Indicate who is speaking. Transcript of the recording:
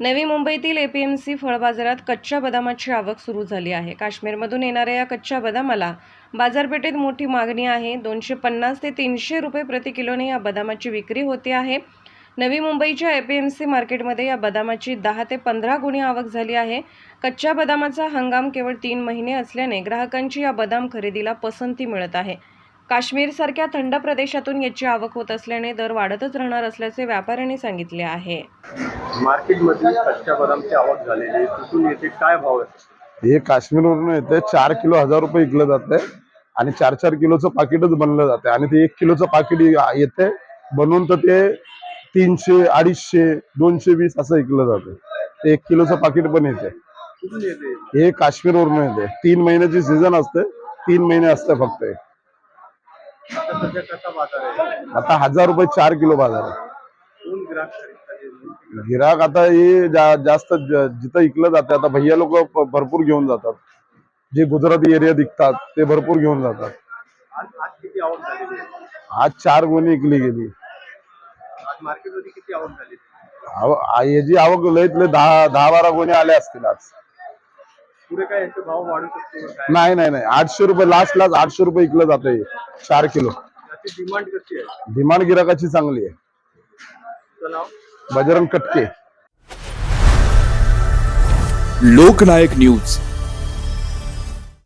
Speaker 1: नवी मुंबईतील एपीएमसी फळ बाजारात कच्च्या बदामाची आवक सुरू झाली आहे. काश्मीरमधून येणाऱ्या या कच्च्या बदामाला बाजारपेठेत मोठी मागणी आहे. दोनशे पन्नास ते तीनशे रुपये प्रति किलोने या बदामाची विक्री होते आहे. नवी मुंबईच्या एपीएमसी मार्केटमध्ये या बदामाची दहा ते पंधरा गुणी आवक झाली आहे. कच्च्या बदामाचा हंगाम केवळ तीन महिने असल्याने ग्राहकांची या बदाम खरेदीला पसंती मिळत आहे. काश्मीरसारख्या थंड प्रदेशातून याची आवक होत असल्याने दर वाढतच राहणार असल्याचे व्यापाऱ्यांनी सांगितले आहे.
Speaker 2: मार्केटमध्ये कच्च्या बदामची आवक झालेली आहे. कुठून येते काय भाव आहे?
Speaker 3: हे काश्मीरवरून येते. चार किलो हजार रुपये विकलं जाते आणि चार चार किलोचं पाकिटच बनलं जाते. आणि ते एक किलोचं पाकिट येते. बनवून तर ते तीनशे अडीचशे दोनशे वीस असं विकलं जाते. ते एक किलोचं पाकिट पण येते.
Speaker 2: कुठून येते?
Speaker 3: हे काश्मीरवरून येते. तीन महिन्याची सीझन असते. तीन महिने असते फक्त हे.
Speaker 2: आता
Speaker 3: हजार रुपये चार किलो बाजार आहे. गिराक आता हे जा- जास्त जिथं विकलं जाते आता भैया लोक भरपूर घेऊन जातात. जे गुजराती एरिया दिखतात ते भरपूर घेऊन जातात.
Speaker 2: आज
Speaker 3: चार गुणी विकली गेली.
Speaker 2: आज मार्केटमध्ये किती आवक झाली
Speaker 3: आव- आ- याची आवक लय दहा दहा बारा गुन्हे आले असतील आज.
Speaker 2: पुढे काय याचे भाव वाढू शकतो का? काय?
Speaker 3: नाही नाही नाही. आठशे रुपये लास्ट लास्ट आठशे रुपये विकलं जातं हे चार किलो.
Speaker 2: याची डिमांड कशी आहे?
Speaker 3: डिमांड गिराकाची चांगली आहे.
Speaker 2: तुझं नाव?
Speaker 3: बजरंग कटके.
Speaker 4: लोकनायक न्यूज.